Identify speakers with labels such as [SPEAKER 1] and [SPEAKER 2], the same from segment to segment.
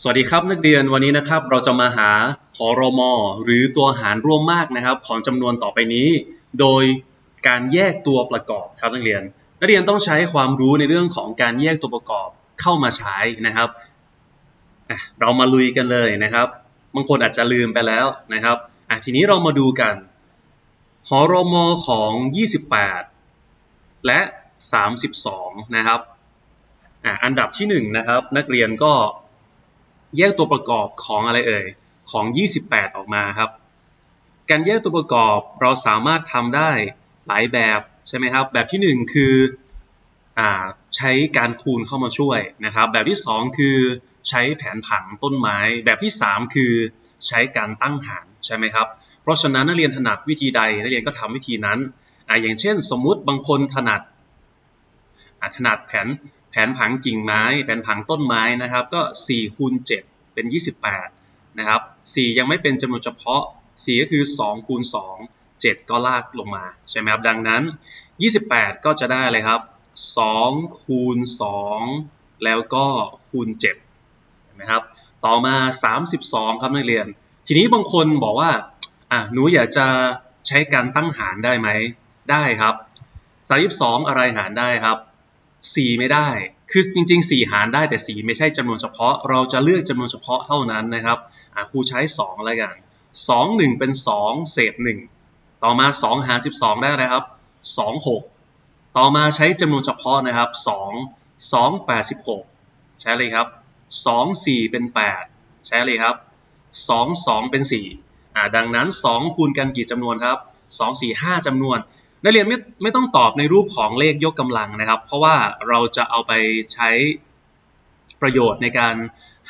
[SPEAKER 1] สวัสดีครับนักเรียนวันนี้นะครับเราจะมาหาหรมหรือตัวหารร่วมมากนะครับ ของจำนวนต่อไปนี้ โดยการแยกตัวประกอบครับนักเรียน นักเรียนต้องใช้ความรู้ในเรื่องของการแยกตัวประกอบเข้ามาใช้นะครับเรามาลุยกันเลยนะครับบางคนอาจจะลืมไปแล้วนะครับทีนี้เรามาดูกันหรมของ 28 และ 32 นะครับอ,อันดับที่1นะครับนักเรียนก็ แยกตัวประกอบของอะไรเอ่ย ของ 28 ออกมาครับ การแยกตัวประกอบเราสามารถทำได้หลายแบบใช่ไหมครับ แบบที่ 1 คืออใช้การคูณเข้ามาช่วยนะครับ แบบที่ 2 คือใช้แผนผังต้นไม้ แบบที่ 3 คือใช้การตั้งหารใช่ไหมครับ เพราะฉะนั้นนักเรียนถนัดวิธีใดนักเรียนก็ทำวิธีนั้นออย่างเช่น สมมุติบางคนถนัดถนัดแผน นผังกิ่งไม้ แผนผังต้นไม้นะครับ ก็4คูณ7เป็น 28 นะครับ 4 ยังไม่เป็นจำนวนเฉพาะ 4 ก็คือ2คูณ2 7 ก็ลากลงมา ใช่ไหมครับ ดังนั้น 28 ก็จะได้เลยครับ2คูณ2แล้วก็คูณ7เห็นไหมครับ ต่อมา 32 ครับนักเรียน ทีนี้บางคนบอกว่าอะหนูอยากจะใช้การตั้งหารได้ไหม ได้ครับ 32 อะไรหารได้ครับ 4 ไม่ได้ คือจริง ๆ 4 หารได้แต่ 4 ไม่ใช่จำนวนเฉพาะ เราจะเลือกจำนวนเฉพาะเท่านั้นนะครับครูใช้2แล้วกัน 2 1 เป็น 2 เศษ 1 ต่อมา 2 หาร 12 ได้นะครับ 2 6 ต่อมาใช้จำนวนเฉพาะนะครับ 2 2 86 ใช้เลยครับ 2 4 เป็น 8 ใช้เลยครับ 2 2 เป็น 4อ่าดังนั้น 2 คูณกันกี่จำนวนครับ 2 4 5จำนวน นักเรียนไม่ไม่ต้องตอบในรูปของเลขยกกำลังนะครับ เพราะว่าเราจะเอาไปใช้ประโยชน์ในการ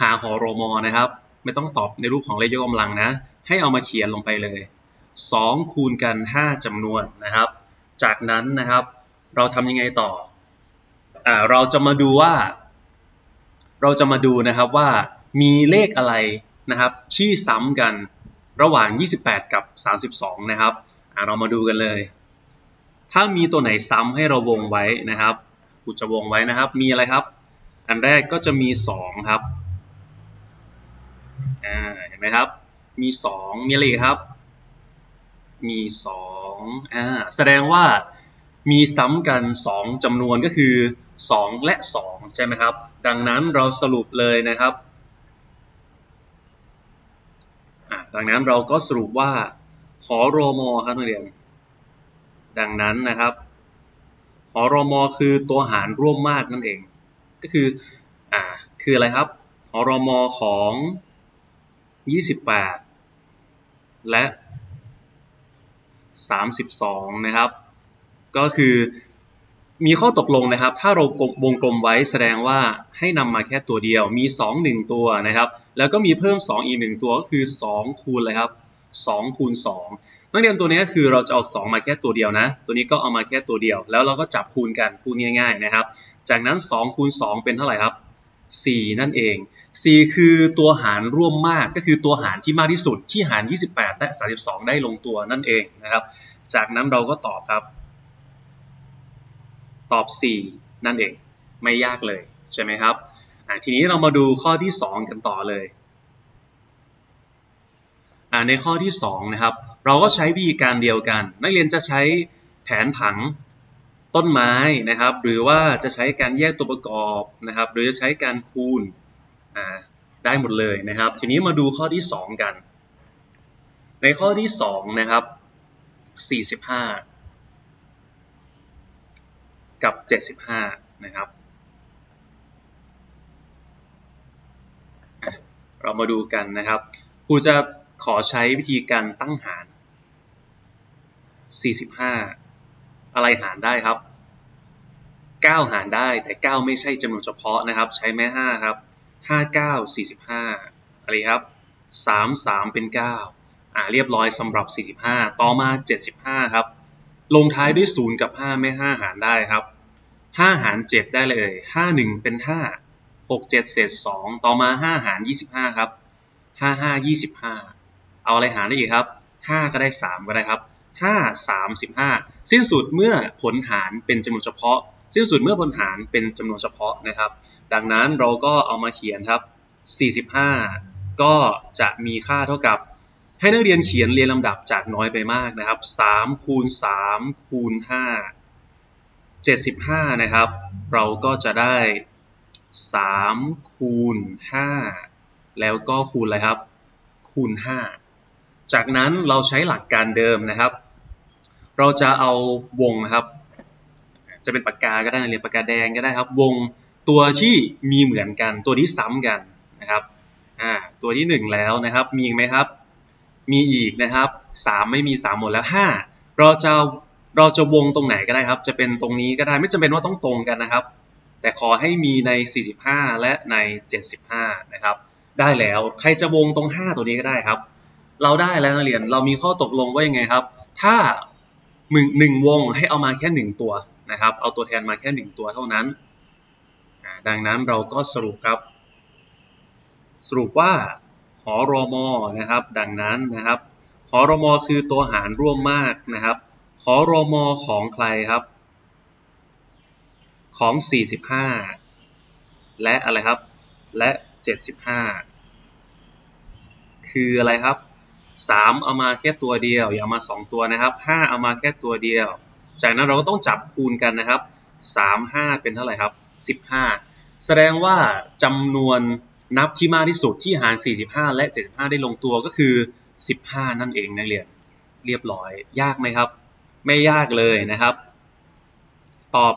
[SPEAKER 1] หาหอรมอนะครับ ไม่ต้องตอบในรูปของเลขยกกำลังนะ ให้เอามาเขียนลงไปเลย 2 คูณกัน 5จำนวนนะครับ จากนั้นนะครับ เราทำยังไงต่ออ่าเราจะมาดูว่า เราจะมาดูนะครับว่ามีเลขอะไรนะครับ ที่ซ้ำกันระหว่าง 28 กับ 32 นะครับเรามาดูกันเลย ถ้ามีตัวไหนซ้ำให้เราวงไว้นะครับกูจะวงไว้นะครับ มีอะไรครับ อันแรกก็จะมี 2 ครับอ่าเห็นไหมครับ มี 2 มีอะไรครับ มี2อ่าแสดงว่ามีซ้ำกัน 2จำนวนก็คือ 2 และ 2 ใช่ไหมครับ ดังนั้นเราสรุปเลยนะครับดังนั้นเราก็สรุปว่าหอโรมอครับนักเรียน ดังนั้นนะครับหอรมอคือตัวหารร่วมมากนั่นเอง ก็คืออ่าคืออะไรครับหอรมอของ 28 และ 32 นะครับ ก็คือมีข้อตกลงนะครับ ถ้าเราวงกลมไว้แสดงว่าให้นำมาแค่ตัวเดียว มี 2 1 ตัวนะครับ แล้วก็มีเพิ่ม 2 อีก 1 ตัวก็คือ 2 คูณเลยครับ2คูณ2 นักเรียนตัวนี้คือเราจะเอา2มาแค่ตัวเดียวนะ ตัวนี้ก็เอามาแค่ตัวเดียว แล้วเราก็จับคูณกันพูดง่ายๆนะครับ จากนั้น2คูณ2เป็นเท่าไหร่ครับ 4 นั่นเอง 4 คือตัวหารร่วมมากก็คือตัวหารที่มากที่สุดที่หาร 28 และ 32 ได้ลงตัวนั่นเองนะครับ จากนั้นเราก็ตอบครับ ตอบ 4 นั่นเอง ไม่ยากเลยใช่ไหมครับทีนี้เรามาดูข้อที่ 2 กันต่อเลยในข้อที่2นะครับ เราก็ใช้วิธีการเดียวกัน นักเรียนจะใช้แผนผังต้นไม้นะครับ หรือว่าจะใช้การแยกตัวประกอบนะครับ หรือจะใช้การคูณได้หมดเลยนะครับ ทีนี้มาดูข้อที่ 2 กัน ในข้อที่2นะครับ 45 กับ 75 นะครับ เรามาดูกันนะครับครูจะขอใช้วิธีการตั้งหาร 45 อะไรหารได้ครับ 9 หารได้แต่ 9 ไม่ใช่จำนวนเฉพาะนะครับ ใช้แม่ 5 ครับ 5 9 45 อะไรครับ 3 3 เป็น 9 อ่าเรียบร้อยสำหรับ 45 ต่อมา 75 ครับ ลงท้ายด้วย 0 กับ 5 ไม่ 5 หารได้ครับ 5 หาร 7 ได้เลย5 1 เป็น 5 6 7 เศษ 2 ต่อมา 5 หาร 25 ครับ 5 5 25 เอาอะไรหารได้อีกครับ 5 ก็ได้ 3 ก็ได้ครับ 5 3 15สิ้นสุดเมื่อผลหารเป็นจำนวนเฉพาะ สิ้นสุดเมื่อผลหารเป็นจำนวนเฉพาะนะครับ ดังนั้นเราก็เอามาเขียนครับ 45 ก็จะมีค่าเท่ากับให้นักเรียนเขียนเรียงลำดับจากน้อยไปมากนะครับ3คูณ3คูณ5 75 นะครับ เราก็จะได้ 3 คูณ 5 แล้วก็คูณอะไรครับ คูณ 5 จากนั้นเราใช้หลักการเดิมนะครับ เราจะเอาวงนะครับ จะเป็นปากกาก็ได้เรียนปากกาแดงก็ได้ครับ วงตัวที่มีเหมือนกัน ตัวที่ซ้ำกันนะครับอ่าตัวที่ 1 แล้วนะครับ มีอีกไหมครับ มีอีกนะครับ 3 ไม่มี 3 หมดแล้ว 5 เราจะเราจะวงตรงไหนก็ได้ครับ จะเป็นตรงนี้ก็ได้ไม่จำเป็นว่าต้องตรงกันนะครับ แต่ขอให้มีใน 45 และใน 75 นะครับ ได้แล้วใครจะวงตรง 5 ตัวนี้ก็ได้ครับ เราได้แล้วนักเรียนเรามีข้อตกลงว่ายังไงครับ ถ้า หนึ่งหนึ่งวงให้เอามาแค่หนึ่งตัวนะครับ เอาตัวแทนมาแค่หนึ่งตัวเท่านั้น ดังนั้นเราก็สรุปครับ สรุปว่าหอรอมอนะครับ ดังนั้นนะครับหอรอมอคือตัวหารร่วมมากนะครับหอรอมอของใครครับ ของ 45 และอะไรครับ และ 75 คืออะไรครับ 3เอามาแค่ตัวเดียว อย่าเอามา2ตัวนะครับ5เอามาแค่ตัวเดียว จากนั้นเราก็ต้องจับคูณกันนะครับ3 5เป็นเท่าไหร่ครับ15แสดงว่าจำนวนนับที่มากที่สุดที่หาร 45 และ 75 ได้ลงตัวก็คือ 15 นั่นเองนักเรียนเรียบร้อย ยากไหมครับ ไม่ยากเลยนะครับ ตอบ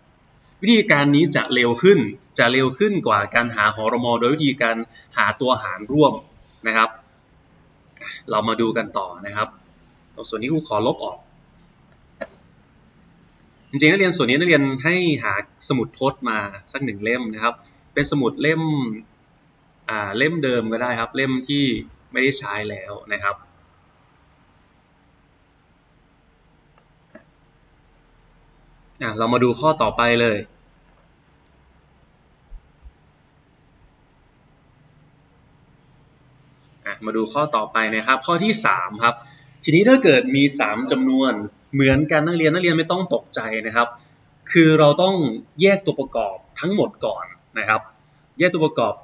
[SPEAKER 1] 15 วิธีการนี้จะเร็วขึ้นจะเร็วขึ้นกว่าการหาหอรมอโดยวิธีการหาตัวหารร่วมนะครับ เรามาดูกันต่อนะครับ ตรงส่วนนี้ครูขอลบออก จริงๆนักเรียนส่วนนี้นักเรียนให้หาสมุดทดมาสักหนึ่งเล่มนะครับ เป็นสมุดเล่มอ่าเล่มเดิมก็ได้ครับ เล่มที่ไม่ได้ใช้แล้วนะครับเรามาดูข้อต่อไปเลยอะ มาดูข้อต่อไปนะครับ ข้อที่ 3 ครับ ทีนี้ถ้าเกิดมี 3จำนวนเหมือนกันนักเรียนนักเรียนไม่ต้องตกใจนะครับ คือเราต้องแยกตัวประกอบทั้งหมดก่อนนะครับ แยกตัวประกอบ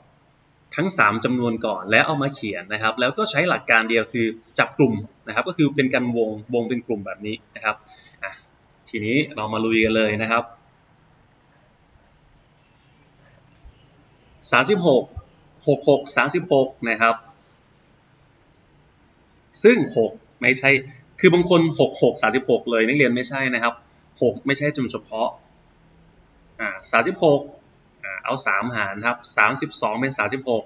[SPEAKER 1] ทั้ง 3จำนวนก่อนแล้วเอามาเขียนนะครับ แล้วก็ใช้หลักการเดียวคือจับกลุ่มนะครับ ก็คือเป็นการวงวงเป็นกลุ่มแบบนี้นะครับทีนี้เรามาลุยกันเลยนะครับ36 66 36 นะครับ ซึ่ง 6 ไม่ใช่ คือบางคน 66 36 เลยนักเรียนไม่ใช่นะครับ 6 ไม่ใช่จำนวนเฉพาะอ่า36อ่าเอา 3 หารครับ 32 เป็น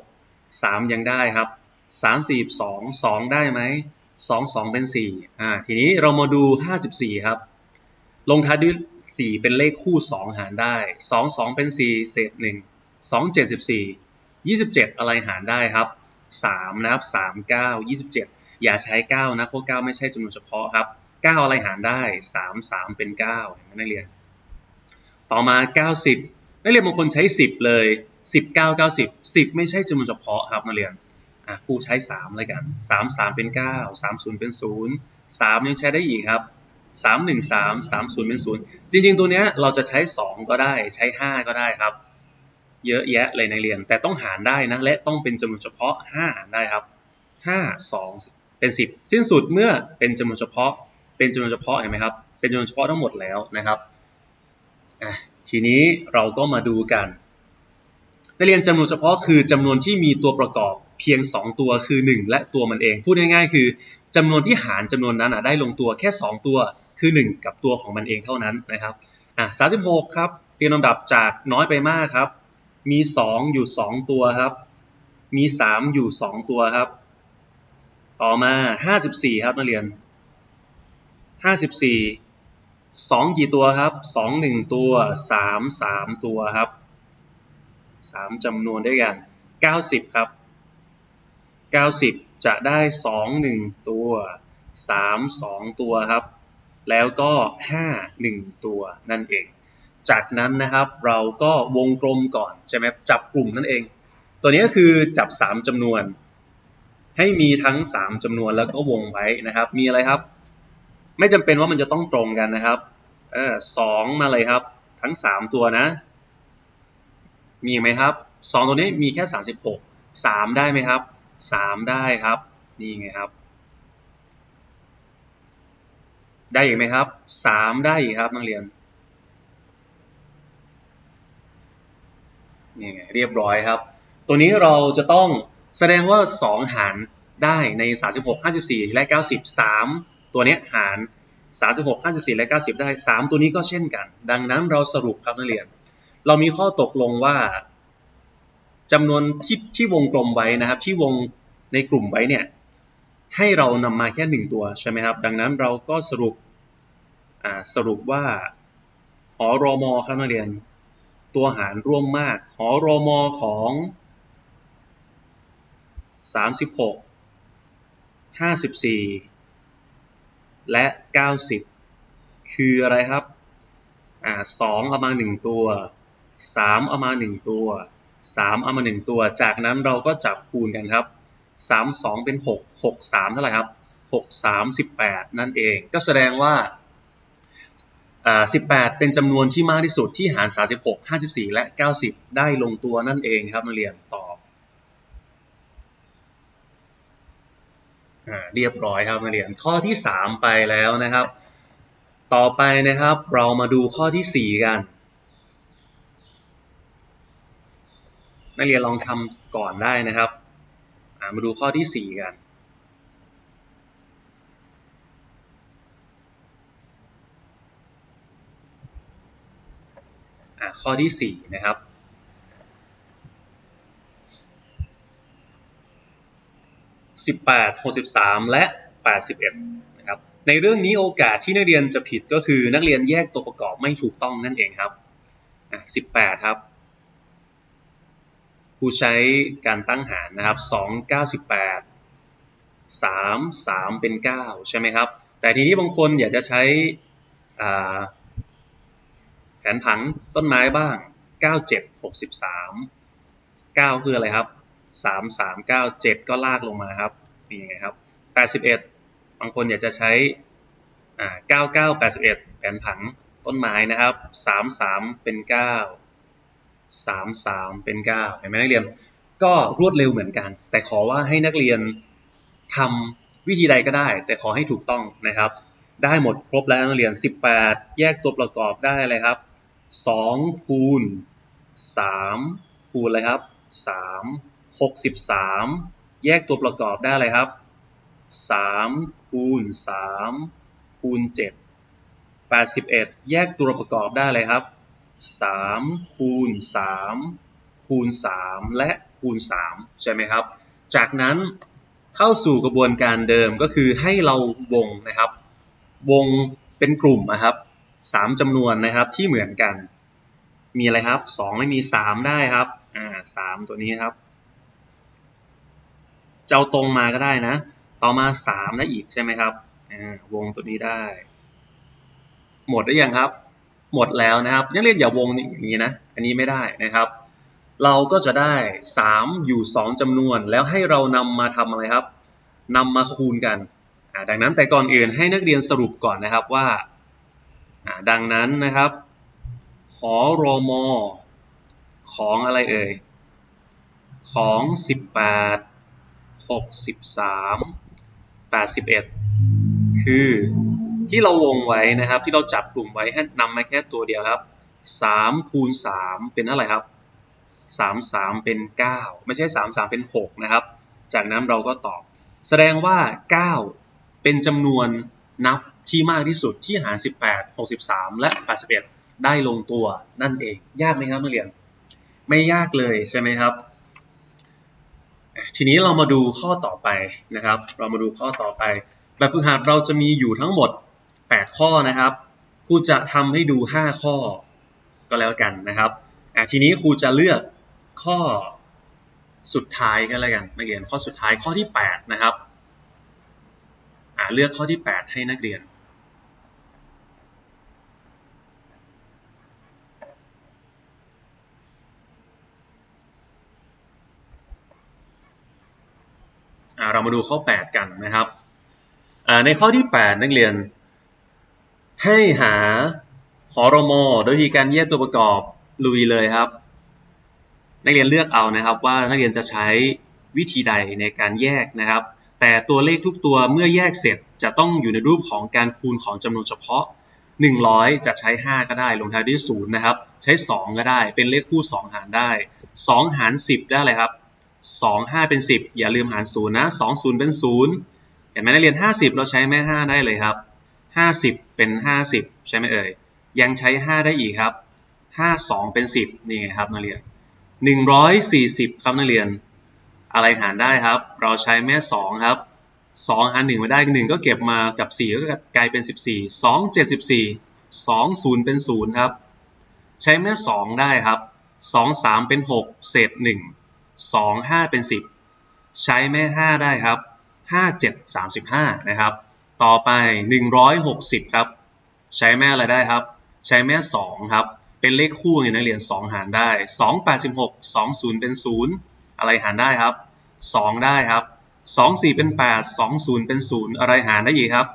[SPEAKER 1] 36 3 ยังได้ครับ32 2 ได้ไหม 2 2 เป็น 4อ่าทีนี้เรามาดู 54 ครับ ลงท้ายด้วย4เป็นเลขคู่ 2 หารได้ 2 2 เป็น 4 เศษ 1 2 74 27 อะไรหารได้ครับ 3 นะครับ 3 9 27 อย่าใช้9นะเพราะ9ไม่ใช่จำนวนเฉพาะครับ9อะไรหารได้ 3 3 เป็น9เห็นไหมนักเรียน ต่อมา 90 นักเรียนบางคนใช้ 10 เลย 19 90 10 ไม่ใช่จำนวนเฉพาะครับนักเรียนครูใช้3เลยกัน 3 3 เป็น 9 3 0 เป็น 0 3 ยังใช้ได้อีกครับ 3 1 3 3 0 เป็น 0 จริง ๆ ตัวเนี้ยเราจะใช้ 2 ก็ได้ใช้ 5 ก็ได้ครับ เยอะแยะเลยในเรียน แต่ต้องหารได้นะ และต้องเป็นจำนวนเฉพาะ 5 หารได้ครับ 5 2 เป็น 10 สิ้นสุดเมื่อเป็นจำนวนเฉพาะ เป็นจำนวนเฉพาะเห็นไหมครับ เป็นจำนวนเฉพาะทั้งหมดแล้วนะครับทีนี้เราก็มาดูกันนักเรียนจำนวนเฉพาะคือจำนวนที่มีตัวประกอบเพียง 2 ตัวคือ 1 และตัวมันเอง พูดง่ายๆ คือจำนวนที่หารจำนวนนั้นได้ลงตัวแค่ 2 ตัวคือ 1 กับตัวของมันเองเท่านั้นนะครับอะ36 ครับเรียงลำดับจากน้อยไปมากครับ มี 2 อยู่ 2 ตัวครับ มี 3 อยู่ 2 ตัวครับ ต่อมา 54 ครับนักเรียน 54 2 กี่ตัวครับ 2 1 ตัว 3 3 ตัวครับ 3จำนวนด้วยกัน 90 ครับ 90 จะได้ 2 1 ตัว 3 2 ตัวครับ แล้วก็ 5 1 ตัวนั่นเอง จากนั้นนะครับเราก็วงกลมก่อนใช่ไหมจับกลุ่มนั่นเอง ตัวนี้ก็คือจับ 3จำนวน ให้มีทั้ง 3จำนวนแล้วก็วงไว้นะครับ มีอะไรครับ ไม่จำเป็นว่ามันจะต้องตรงกันนะครับเออสองมาเลยครับ ทั้ง 3 ตัวนะ มีไหมครับสองตัวนี้มีแค่สามสิบหกสามได้ไหมครับสามได้ครับ นี่ไงครับ ได้อีกไหมครับสามได้อีกครับนักเรียนนี่ไงเรียบร้อยครับ ตัวนี้เราจะต้อง แสดงว่า 2 หารได้ใน 36 54 และ 90 3 ตัวเนี้ยหาร 36 54 และ 90 ได้ 3 ตัวนี้ก็เช่นกัน ดังนั้นเราสรุปครับนักเรียน เรามีข้อตกลงว่าจำนวนที่ที่วงกลมไว้นะครับ ที่วงในกลุ่มไว้เนี่ยให้เรานำมาแค่ 1 ตัวใช่ไหมครับ ดังนั้นเราก็สรุปสรุปว่าหอรอมอครับนักเรียน ตัวหารร่วมมากหอรอมอของ 36 54และ90คืออะไรครับอ่า2เอามา1ตัว3เอามา1ตัว3เอามา1ตัว จากนั้นเราก็จับคูณกันครับ3 2เป็น6 6 3เท่าไหร่ครับ6 3 18นั่นเอง ก็แสดงว่าอ่า18 เป็นจำนวนที่มากที่สุดที่หาร 36 54 และ 90 ได้ลงตัวนั่นเองครับนักเรียนตอบ เรียบร้อยครับนักเรียนข้อที่ 3 ไปแล้วนะครับ ต่อไปนะครับเรามาดูข้อที่ 4 กันนักเรียนลองทำก่อนได้นะครับมาดูข้อที่ 4 กัน ข้อที่ 4 นะครับ 18 63 และ 81 นะครับ ในเรื่องนี้โอกาสที่นักเรียนจะผิดก็คือนักเรียนแยกตัวประกอบไม่ถูกต้องนั่นเองครับ 18 ครับครูใช้การตั้งหารนะครับ 2 98 3 3 เป็น 9 ใช่ไหมครับ แต่ทีนี้บางคนอยากจะใช้แผนผังต้นไม้บ้าง 97 63 9 คืออะไรครับ สามสามเก้าเจ็ดก็ลากลงมาครับนี่ไงครับแปดสิบเอ็ดบางคนอยากจะใช้อ่าเก้าเก้าแปดสิบเอ็ดแผนผังต้นไม้นะครับสามสามเป็นเก้าสามสามเป็นเก้าเห็นไหมนักเรียน ก็รวดเร็วเหมือนกัน แต่ขอว่าให้นักเรียนทำวิธีใดก็ได้ แต่ขอให้ถูกต้องนะครับ ได้หมดครบแล้วนักเรียน 18 แยกตัวประกอบได้เลยครับ2คูณ3คูณอะไรครับ3 63 แยกตัวประกอบได้อะไรครับ 3 คูณ 3 คูณ 7 81 แยกตัวประกอบได้เลยครับ 3 คูณ 3 คูณ 3 และคูณ 3 ใช่ไหมครับ จากนั้นเข้าสู่กระบวนการเดิมก็คือให้เราวงนะครับ วงเป็นกลุ่มนะครับ3จำนวนนะครับที่เหมือนกัน มีอะไรครับ2ไม่มี3ได้ครับอ่า3ตัวนี้ครับ จะเอาตรงมาก็ได้นะ ต่อมาสามได้อีกใช่ไหมครับวงตัวนี้ได้ หมดได้ยังครับ หมดแล้วนะครับนักเรียนอย่าวงอย่างนี้นะ อันนี้ไม่ได้นะครับ เราก็จะได้3อยู่2จำนวน แล้วให้เรานำมาทำอะไรครับนำมาคูณกัน ดังนั้นแต่ก่อนอื่นให้นักเรียนสรุปก่อนนะครับว่า ดังนั้นนะครับ ขอรอมอของอะไรเอ่ย ของ 18 63 81คือที่เราวงไว้นะครับ ที่เราจับกลุ่มไว้ให้นำมาแค่ตัวเดียวครับ3คูณ3เป็นเท่าไหร่ครับ3 3เป็น9ไม่ใช่3 3เป็น6นะครับ จากนั้นเราก็ตอบ แสดงว่า9เป็นจำนวนนับที่มากที่สุดที่หาร18 63และ81ได้ลงตัวนั่นเอง ยากไหมครับนักเรียน ไม่ยากเลยใช่ไหมครับ ทีนี้เรามาดูข้อต่อไปนะครับ เรามาดูข้อต่อไป แบบฝึกหัดเราจะมีอยู่ทั้งหมด 8 ข้อนะครับครูจะทำให้ดู 5 ข้อก็แล้วกันนะครับทีนี้ครูจะเลือกข้อสุดท้ายก็แล้วกันนักเรียนข้อสุดท้ายข้อที่ 8 นะครับเลือกข้อที่ 8 ให้นักเรียน เรามาดูข้อ 8 กันนะครับในข้อที่ 8 นักเรียน ให้หาหอรมอโดยที่การแยกตัวประกอบลุยเลยครับ นักเรียนเลือกเอานะครับว่านักเรียนจะใช้วิธีใดในการแยกนะครับ แต่ตัวเลขทุกตัวเมื่อแยกเสร็จจะต้องอยู่ในรูปของการคูณของจำนวนเฉพาะ 100 จะใช้ 5 ก็ได้ ลงท้ายด้วย0นะครับ ใช้ 2 ก็ได้ เป็นเลขคู่ 2 หารได้ 2 หาร 10 ได้เลยครับ 2 5 เป็น 10 อย่าลืมหาร0นะ2 0 เป็น 0 เห็นไหมนักเรียน 50 เราใช้แม่ 5 ได้เลยครับ 50 เป็น 50 ใช่ไหมเอ่ย ยังใช้ 5 ได้อีกครับ 52 เป็น 10 นี่ไงครับนักเรียน 140 ครับนักเรียน อะไรหารได้ครับ เราใช้แม่ 2 ครับ 2 หาร 1 มาได้ 1 ก็เก็บมากับ 4 ก็กลายเป็น 14 2 74 2 0 เป็น 0 ครับ ใช้แม่ 2 ได้ครับ 2 3 เป็น 6 เศษ 1 2 5เป็น10ใช้แม่5ได้ครับ5 7 35นะครับ ต่อไป160ครับ ใช้แม่อะไรได้ครับ ใช้แม่2ครับ เป็นเลขคู่ไงนักเรียน2หารได้2 86 2 0เป็น0อะไรหารได้ครับ2ได้ครับ2 4เป็น8 2 0เป็น0อะไรหารได้อีกครับ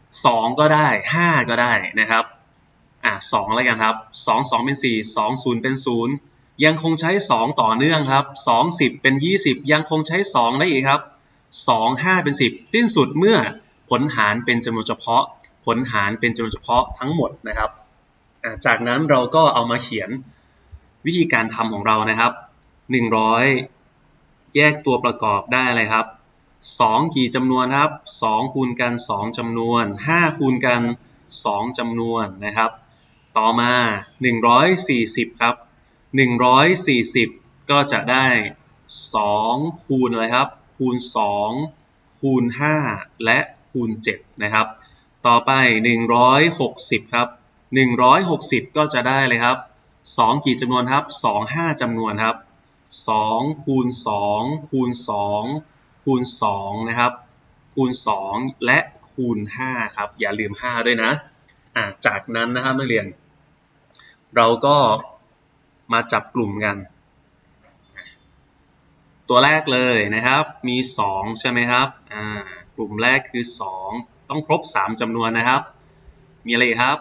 [SPEAKER 1] 2ก็ได้5ก็ได้นะครับอะ2แล้วกันครับ2 2เป็น4 2 0เป็น0ยั ยังคงใช้ 2 ต่อเนื่องครับ2 10 เป็น 20 ยังคงใช้ 2 ได้อีกครับ 2 5 เป็น 10 สิ้นสุดเมื่อผลหารเป็นจำนวนเฉพาะ ผลหารเป็นจำนวนเฉพาะทั้งหมดนะครับ จากนั้นเราก็เอามาเขียนวิธีการทำของเรานะครับ 100 แยกตัวประกอบได้อะไรครับ 2 กี่จำนวนครับ 2 คูณกัน 2จำนวน 5 คูณกัน 2จำนวนนะครับ ต่อมา 140 ครับ 140 ก็จะได้ 2 คูณอะไรครับ คูณ 2 คูณ 5 และคูณ 7 นะครับ ต่อไป 160 ครับ 160 ก็จะได้เลยครับ 2 กี่จำนวนครับ 2 5จำนวนครับ 2 คูณ 2 คูณ 2 คูณ 2 นะครับ คูณ 2 และคูณ 5 ครับ อย่าลืม 5 ด้วยนะะจากนั้นนะครับนักเรียน เราก็ มาจับกลุ่มกัน ตัวแรกเลยนะครับมี 2 ใช่ไหมครับอ่ากลุ่มแรกคือ 2 ต้องครบ 3จำนวนนะครับ มีอะไรครับ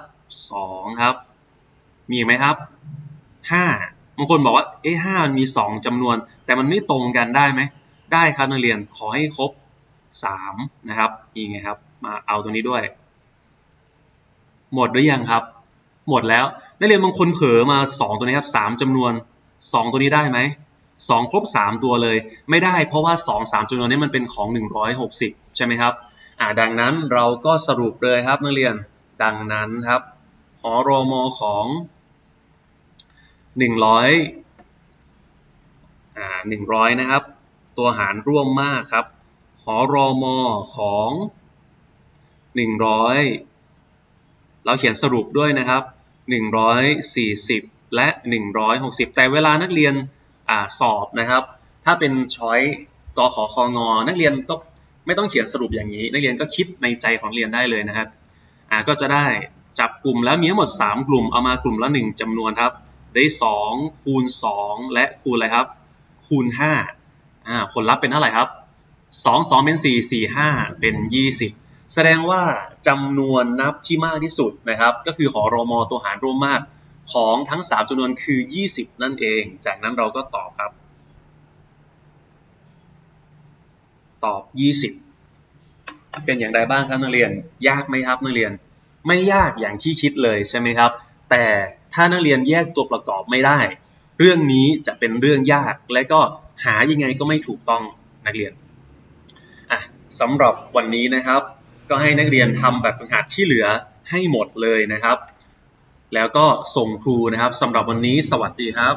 [SPEAKER 1] 2 ครับ มีไหมครับ 5บางคนบอกว่าเอ๊ะ5มันมี 2จำนวน แต่มันไม่ตรงกันได้ไหมได้ครับนักเรียนขอให้ครบ 3 นะครับนี่ไงครับ มาเอาตรงนี้ด้วย หมดหรือยังครับ หมดแล้ว นักเรียนบางคนเผลอมา 2 ตัวนี้ครับ3จำนวน 2 ตัวนี้ได้ไหม2ครบ 3 ตัวเลย ไม่ได้เพราะว่า 2 3จำนวนนี้มันเป็นของ 160 ใช่ไหมครับอ่าดังนั้นเราก็สรุปเลยครับนักเรียนดังนั้นครับหอรมของ 100อ่า100 นะครับ ตัวหารร่วมมากครับหอรมของ 100 เราเขียนสรุปด้วยนะครับ 140 และ 160 แต่เวลานักเรียนอสอบนะครับ ถ้าเป็นช้อยกขอคองอ นักเรียนก็ไม่ต้องเขียนสรุปอย่างนี้ นักเรียนก็คิดในใจของเรียนได้เลยนะครับก็จะได้จับกลุ่มแล้วมีทั้งหมด 3 กลุ่มเอามากลุ่มละ 1จำนวนครับ ได้ 2 คูณ 2 และคูณอะไรครับ คูณ5อ่าผลลัพธ์เป็นเท่าไหร่ครับ 2 2 เป็น 4 4 5 เป็น 20 แสดงว่าจำนวนนับที่มากที่สุดนะครับ ก็คือหอรอมตัวหารร่วมมากของทั้ง 3จำนวนคือ 20 นั่นเอง จากนั้นเราก็ตอบครับ ตอบ 20 เป็นอย่างไรบ้างครับนักเรียน ยากไหมครับนักเรียน ไม่ยากอย่างที่คิดเลยใช่ไหมครับ แต่ถ้านักเรียนแยกตัวประกอบไม่ได้ เรื่องนี้จะเป็นเรื่องยากและก็หายังไงก็ไม่ถูกต้องนักเรียนอะสำหรับวันนี้นะครับ ก็ให้นักเรียนทำแบบฝึกหัดที่เหลือให้หมดเลยนะครับ แล้วก็ส่งครูนะครับสำหรับวันนี้สวัสดีครับ